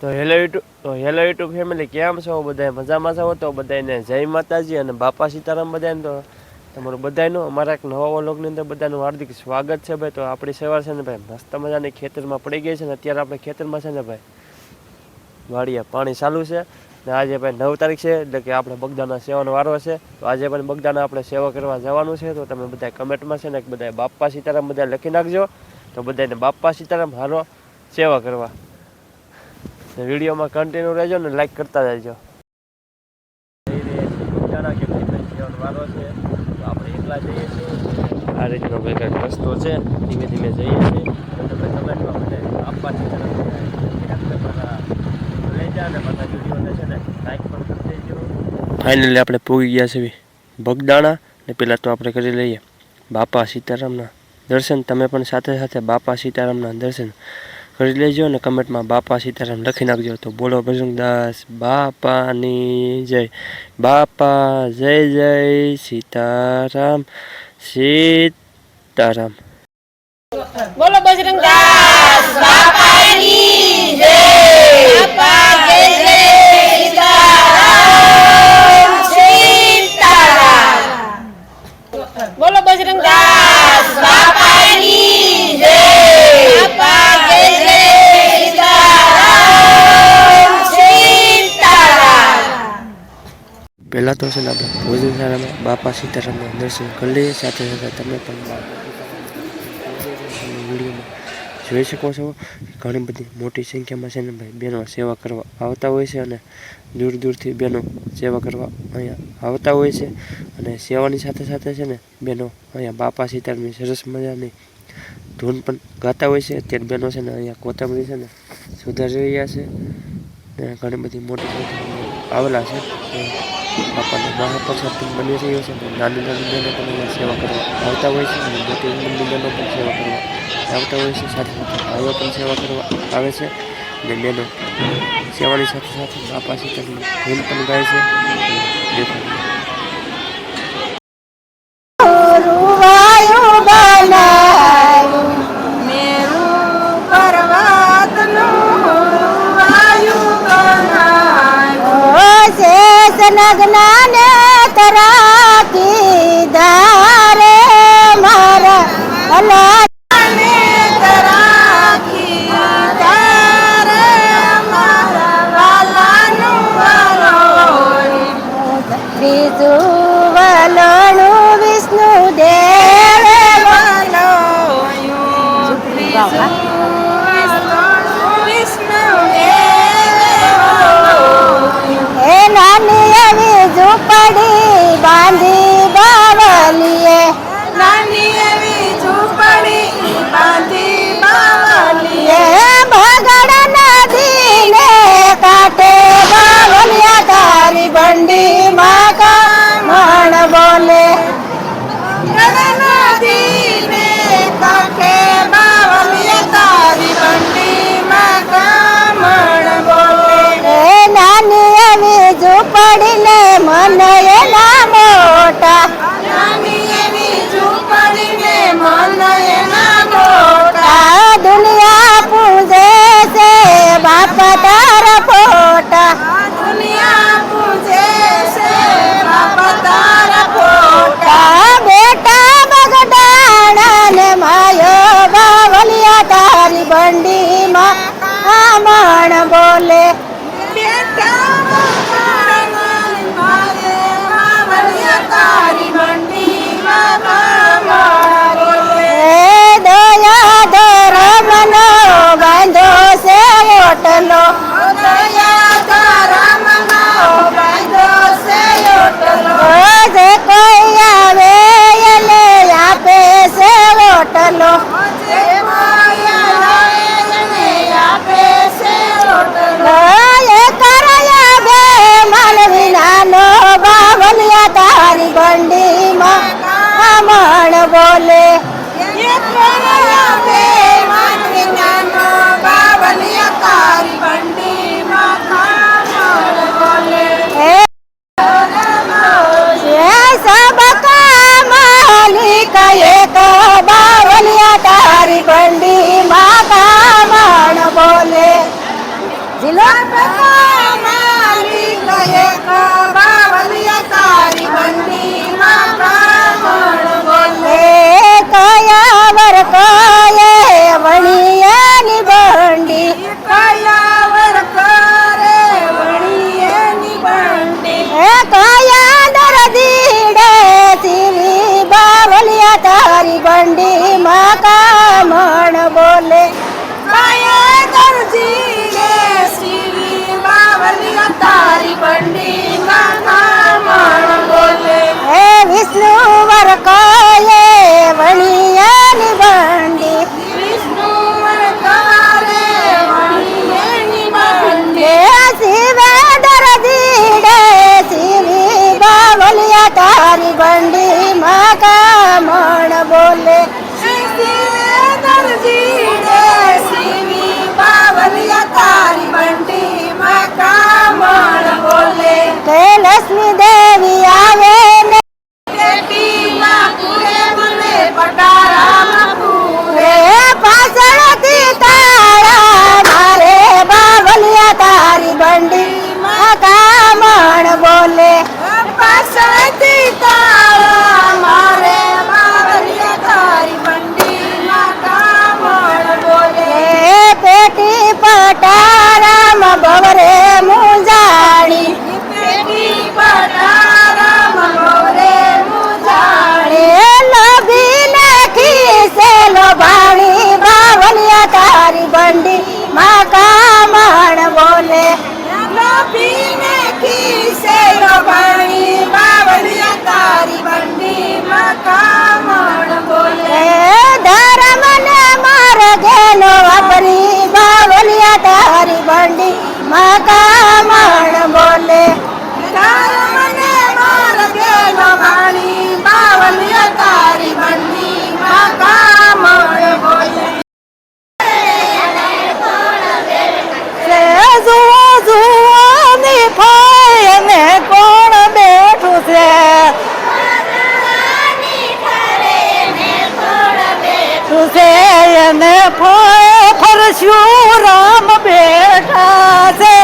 તો hello YouTube તો hello YouTube family કેમ છો? બધા મજામાં છો? તો બધાને જય માતાજી અને બાપા સીતારામ બધાને તો તમારું બધાનું અમારા એક નવા વલોગની અંદર બધાનું હાર્દિક સ્વાગત છે ભાઈ. તો આપણી સેવા છે ને ભાઈ, મસ્ત મજાની ખેતરમાં પડી ગઈ છે ને અત્યારે આપણે ખેતરમાં છે ને ભાઈ, વાડીએ પાણી ચાલુ છે. ને આજે ભાઈ નવ તારીખ છે, એટલે કે આપણે બગદાના સેવાનો વારો છે. તો આજે પણ બગદાના આપણે સેવા કરવા જવાનું છે. તો તમે બધા કમેન્ટમાં છે ને બધા બાપા સીતારામ બધા લખી નાખજો. તો બધાને બાપા સીતારામ હારો સેવા કરવા. વિડીયોમાં કન્ટિન્યુ રહેજો ને લાઈક કરતા જજો આ રીતનો ભાઈ કંઈક રસ્તો છે? ધીમે ધીમે જઈએ છીએ. તમે કમેન્ટમાં મને આપવા છે. ફાઇનલી આપણે પૂગી ગયા છે ભગદાણા ને પેલા તો આપણે કરી લઈએ બાપા સીતારામના દર્શન. તમે પણ સાથે સાથે બાપા સીતારામના દર્શન. કરી લેજો અને કમેન્ટમાં બાપા સીતારામ લખી નાખજો. તો બોલો ભજનદાસ બાપાની જય. બાપા, જય જય સીતારામ સીતારામ. બોલો બજરંગ દાસ બાપાની જય બાપા જય જય સીતારામ સીતારામ બોલો બજરંગ દાસ બાપાની જય બાપા જય જય સીતારામ સીતારામ પહેલાં તો છે ને આપણે ભોજન શાળામાં બાપા સીતારામના દર્શન કરી લઈએ સાથે સાથે તમે પણ વિડીયોમાં જોઈ શકો છો. ઘણી બધી મોટી સંખ્યામાં છે ને ભાઈ બહેનો સેવા કરવા આવતા હોય છે અને દૂર દૂરથી બહેનો સેવા કરવા અહીંયા આવતા હોય છે. અને સેવાની સાથે સાથે છે ને બહેનો અહીંયા બાપા સીતારામની સરસ મજાની ધૂન પણ ગાતા હોય છે. અત્યારે બહેનો છે ને અહીંયા કોથામણી છે ને સુધારી રહ્યા છે. ને ઘણી બધી મોટી આવેલા છે. બાપાનો મહાપ્રસાદ પણ બની રહ્યો છે નાની નાની બહેનો પણ અહીંયા સેવા કરવા આવતા હોય છે અને મોટી ઉંમરની બહેનો પણ સેવા કરવા આવતા હોય છે. સાથે સાથે ભાઈઓ પણ સેવા કરવા આવે છે. અને બહેનો સેવાની સાથે સાથે બાપા સીતાની ધૂન પણ ગાય છે. દેખો ಜನ ಗಣಾನ ತರಾ તારી બંડી માં કામણ બોલે. નદીને કાંઠે બાવલિયા તારી બંડી માં કામણ બોલે. એ નાની એવી ઝૂંપડી ને મન એના મોટા. નાની એવી ઝૂંપડી ને મન એના મોટા. દુનિયા પૂજે છે બાપ તારા ફોટા આમણ બોલે તારી બંડી માં કામણ બોલે જિલ્લો માલિક તારી બંડી માં મણ બોલે. લક્ષ્મી દેવી આવે ને પાછળથી તાળા મારે બાવલિયા તારી પટારામાં ભવરે મુંજાણી. પેટી પટારામાં સેલો ભાણી બાવલિયા તારી બંડી. બાવલિયા ભંડી માતા માં કામણ બોલે ધર્મને માર્ગેનો વાણી બાવલિયા તારી બંડી માં કામણ બોલે. જુઓ જુઓ ની ફાય ને કોણ બેઠું છે એને ફાય ફરસ્યું રામ બેઠા છે.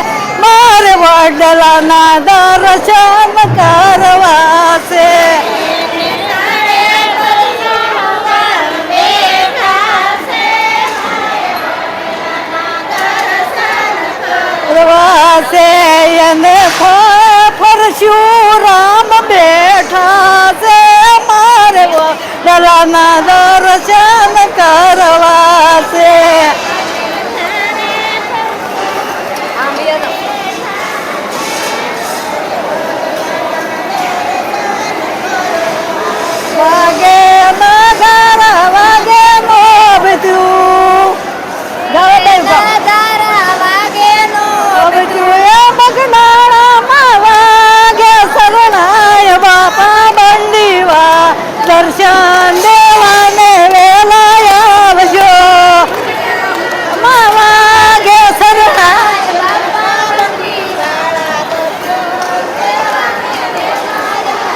મારે વડલાના દર્શન કરવા છે. પ્રવાસે એને ફરસ્યું રામ બેઠા છે. મારે દલાના દર્શન કરવા છે. દર્શન દેવાને વેલાય આવજો. માં વાગે શરણાય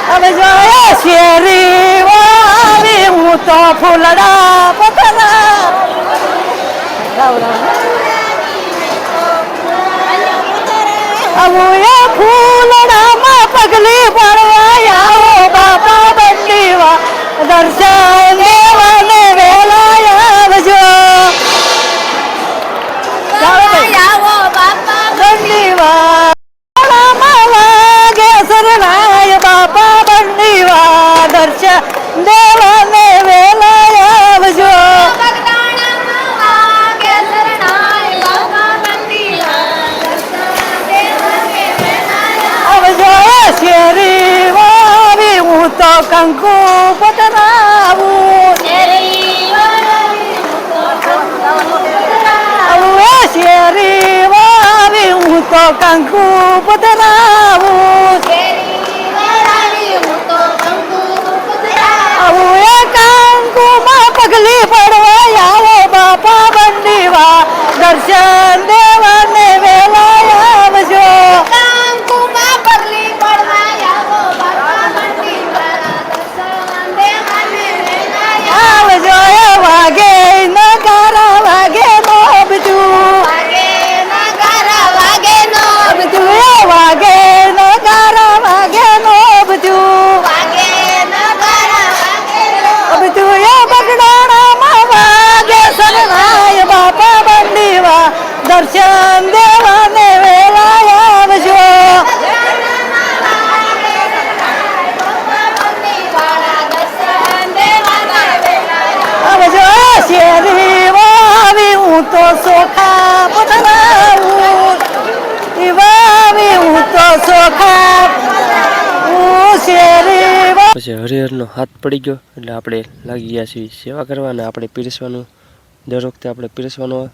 હવે જોયા શેરી હું તો ફૂલડા રાવ રાવ ફૂલડામાં પગલી પડવા આવો બાપા દર્શન દેવાને વેલા આવજો બંડીવા ફૂલડામાં વાગે શરણાય બાપા બંડીવા દર્શન દેવાને વેલા આવજો આવજો શેરી વાવી હું તો કંકુ વાવી હું તો કંકુ પતરાવું હવે કંકુમાં પગલી પડવા આવો બાપા બંડીવા પછી હરિહરનો હાથ પડી ગયો એટલે આપણે લાગી ગયા છીએ સેવા કરવાને આપણે પીરસવાનું. દર વખતે આપણે પીરસવાનો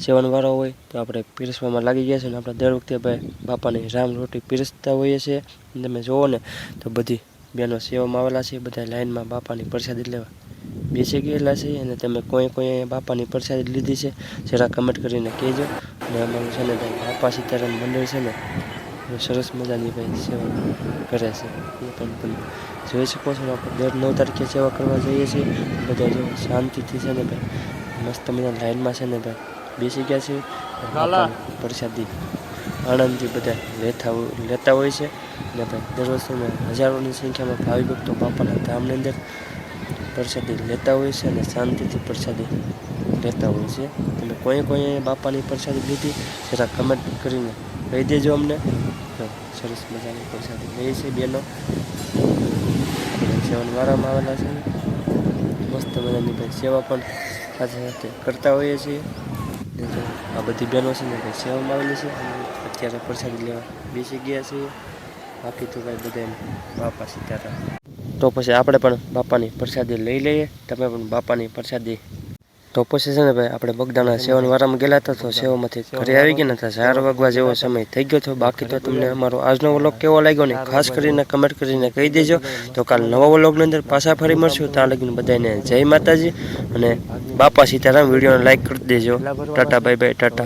સેવન વાળો હોય તો આપણે પીરસવામાં લાગી ગયા છે ને આપણે દર વખતે ભાઈ બાપાની રામ રોટી પીરસતા હોઈએ છીએ. તમે જુઓ ને તો બધી બહેનો સેવામાં આવેલા છે, બધા લાઈનમાં બાપાની પ્રસાદી લેવા બેસી ગયેલા છે અને તમે કોઈ કોઈ બાપાની પ્રસાદી લીધી છે. જરા કમેન્ટ કરીને કહેજો. અને અમારું છે ને બાપા સીતારામ મંદિર છે ને સરસ મજાની ભાઈ સેવા કરે છે. એ પણ તમે જોઈ શકો છો આપણે દર નવ તારીખે સેવા કરવા જઈએ છીએ. બધા જો શાંતિથી છે ને ભાઈ મસ્ત મજા લાઈનમાં છે ને ભાઈ બેસી ગયા છે. પ્રસાદી આણંદથી બધા લેતા લેતા હોય છે. ને ભાઈ દર વર્ષે હજારોની સંખ્યામાં ભાવિ ભક્તો બાપાના ધામની અંદર પ્રસાદી લેતા હોય છે અને શાંતિથી પ્રસાદી લેતા હોય છે. તમે કોઈ કોઈ બાપાની પ્રસાદી લીધી જરા કમેન્ટ કરીને કહી દેજો અમને. સરસ મજાની પ્રસાદી લઈએ છીએ બેનો. સેવન વારામાં આવેલા છે. મસ્ત મજાની ભાઈ સેવા પણ સાથે સાથે કરતા હોઈએ છીએ. આ બધી બહેનો છે ને ભાઈ સેવામાં આવેલી છે. અત્યારે પ્રસાદી લેવા બેસી ગયા છીએ બાકી તો ભાઈ બધા બાપા સીતારામ તો પછી આપણે પણ બાપાની પ્રસાદી લઈ લઈએ. તમે પણ બાપાની પ્રસાદી તો પછી છે ને ભાઈ આપણે બગદાના સેવન વારામાં ગયેલા હતા તો સેવામાંથી ઘરે આવી ગયા હતા ચાર વાગવા જેવો સમય થઈ ગયો છે બાકી તો તમને અમારો આજનો વ્લોગ કેવો લાગ્યો ને ખાસ કરીને કમેન્ટ કરીને કહી દેજો. તો કાલ નવા વ્લોગની અંદર પાછા ફરી મળશું. ત્યાં લગીને બધાને જય માતાજી અને બાપા સીતારામ. વિડીયોને લાઈક કરી દેજો. Tata bye bye tata.